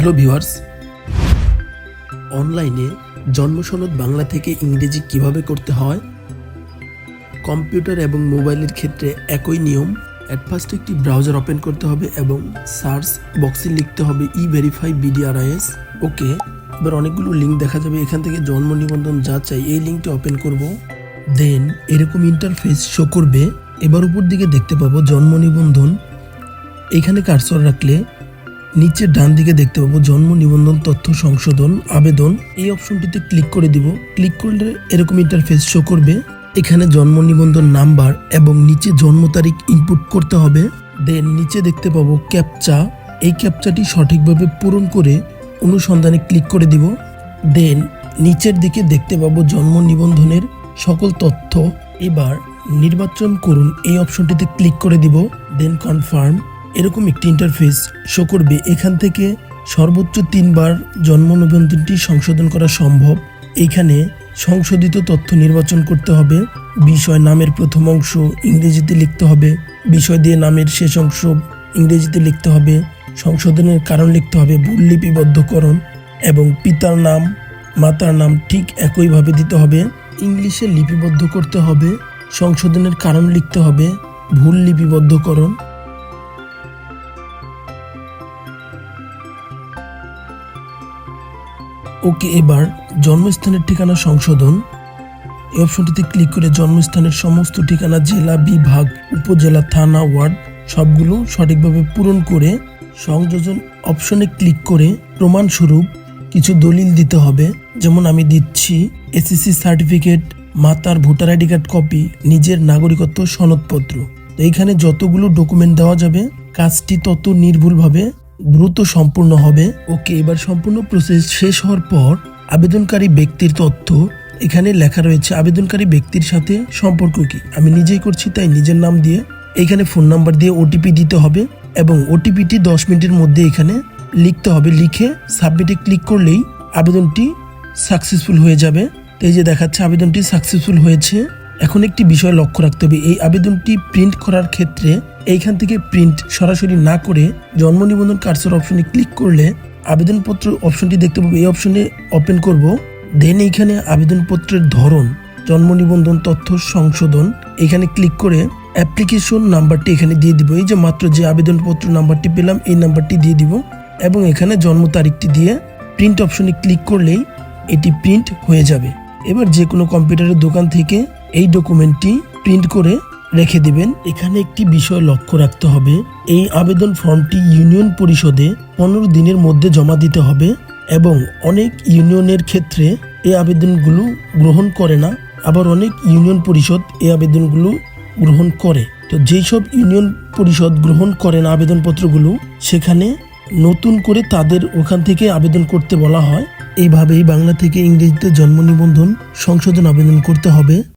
Hello viewers অনলাইনে জন্মসনদ বাংলা থেকে ইংরেজি কীভাবে করতে হয়? কম্পিউটার এবং মোবাইলের ক্ষেত্রে একই নিয়ম। অ্যাট ফার্স্ট একটি ব্রাউজার ওপেন করতে হবে এবং সার্চ বক্সে লিখতে হবে ই ভেরিফাই বিডিআরআইএস ওকে এবার অনেকগুলো লিঙ্ক দেখা যাবে। এখান থেকে জন্ম নিবন্ধন যা চাই এই লিঙ্কটি ওপেন করব। দেন এরকম ইন্টারফেস শো করবে। এবার উপর দিকে দেখতে পাবো জন্ম নিবন্ধন। এখানে কার্সর রাখলে নিচে ডান দিকে দেখতে পাবো জন্ম, নিবন্ধন, তথ্য, সংশোধন, আবেদন। এই অপশনটিতে ক্লিক করে দিব। ক্লিক করলে এরকম ইন্টারফেস শো করবে। এখানে জন্ম, নিবন্ধন নাম্বার এবং নিচে জন্ম তারিখ ইনপুট করতে হবে। দেন নিচে দেখতে পাবো ক্যাপচা এই ক্যাপচাটি সঠিকভাবে পূরণ করে অনুসন্ধানে ক্লিক করে দিব। দেন নিচের দিকে দেখতে পাবো জন্ম, নিবন্ধনের সকল তথ্য। এবার নির্বাচন করুন। এই অপশনটিতে ক্লিক করে দিব। দেন কনফার্ম এরকম একটি ইন্টারফেস শো করবে। এখান থেকে সর্বোচ্চ তিনবার জন্ম নিবন্ধনটি সংশোধন করা সম্ভব। এখানে সংশোধিত তথ্য নির্বাচন করতে হবে। বিষয় নামের প্রথম অংশ ইংরেজিতে লিখতে হবে। বিষয় দিয়ে নামের শেষ অংশ ইংরেজিতে লিখতে হবে। সংশোধনের কারণ লিখতে হবে ভুল লিপিবদ্ধকরণ এবং পিতার নাম, মাতার নাম ঠিক একইভাবে দিতে হবে। ইংলিশে লিপিবদ্ধ করতে হবে। সংশোধনের কারণ লিখতে হবে ভুল লিপিবদ্ধকরণ ওকে এবার জন্মস্থানের ঠিকানা সংশোধন। এই অপশনটিতে ক্লিক করে জন্মস্থানের সমস্ত ঠিকানা, জেলা, বিভাগ, উপজেলা, থানা, ওয়ার্ড সবগুলো সঠিকভাবে পূরণ করে সংযোজন অপশনে ক্লিক করে প্রমাণস্বরূপ কিছু দলিল দিতে হবে। যেমন আমি দিচ্ছি এসএসসি সার্টিফিকেট, মাতার ভোটার আইডি কার্ড কপি, নিজের নাগরিকত্ব সনদপত্র। এইখানে যতগুলো ডকুমেন্ট দেওয়া যাবে, কাজটি তত নির্ভুলভাবে দ্রুত সম্পূর্ণ হবে। ওকে, এবার সম্পূর্ণ প্রসেস শেষ হওয়ার পর আবেদনকারী ব্যক্তির তথ্য। এখানে লেখা রয়েছে, আবেদনকারী ব্যক্তির সাথে সম্পর্ক কি? আমি নিজেই করছি, তাই নিজের নাম দিয়ে। এখানে ফোন নাম্বার দিয়ে ওটিপি দিতে হবে এবং ওটিপিটি দশ মিনিটের মধ্যে এখানে লিখতে হবে। লিখে সাবমিটে ক্লিক করলেই আবেদনটি সাকসেসফুল হয়ে যাবে। এই যে দেখাচ্ছে, আবেদনটি সাকসেসফুল হয়েছে। এখন একটি বিষয় লক্ষ্য রাখতে হবে। এই আবেদনটি প্রিন্ট করার ক্ষেত্রে এইখান থেকে প্রিন্ট সরাসরি না করে জন্ম নিবন্ধন কার্সর অপশনে ক্লিক করলে আবেদনপত্র অপশনটি দেখতে পাবো। এই অপশনে ওপেন করব। দেন এইখানে আবেদনপত্রের ধরন, জন্ম নিবন্ধন, তথ্য সংশোধন এখানে ক্লিক করে অ্যাপ্লিকেশন নাম্বারটি এখানে দিয়ে দিব। এই যে মাত্র যে আবেদনপত্র নাম্বারটি পেলাম, এই নাম্বারটি দিয়ে দিব। এবং এখানে জন্ম তারিখটি দিয়ে প্রিন্ট অপশনে ক্লিক করলেই এটি প্রিন্ট হয়ে যাবে। এবার যে কোনো কম্পিউটারের দোকান থেকে এই ডকুমেন্টটি প্রিন্ট করে রেখে দিবেন। এখানে একটি বিষয় লক্ষ্য রাখতে হবে। এই আবেদন ফর্মটি ইউনিয়ন পরিষদে পনেরো দিনের মধ্যে জমা দিতে হবে এবং অনেক ইউনিয়নের ক্ষেত্রে এই আবেদনগুলো গ্রহণ করে না। আবার অনেক ইউনিয়ন পরিষদ এই আবেদনগুলো গ্রহণ করে। তো যেই সব ইউনিয়ন পরিষদ গ্রহণ করেন আবেদনপত্রগুলো, সেখানে নতুন করে তাদের ওখান থেকে আবেদন করতে বলা হয়। এইভাবেই বাংলা থেকে ইংরেজিতে জন্ম নিবন্ধন সংশোধন আবেদন করতে হবে।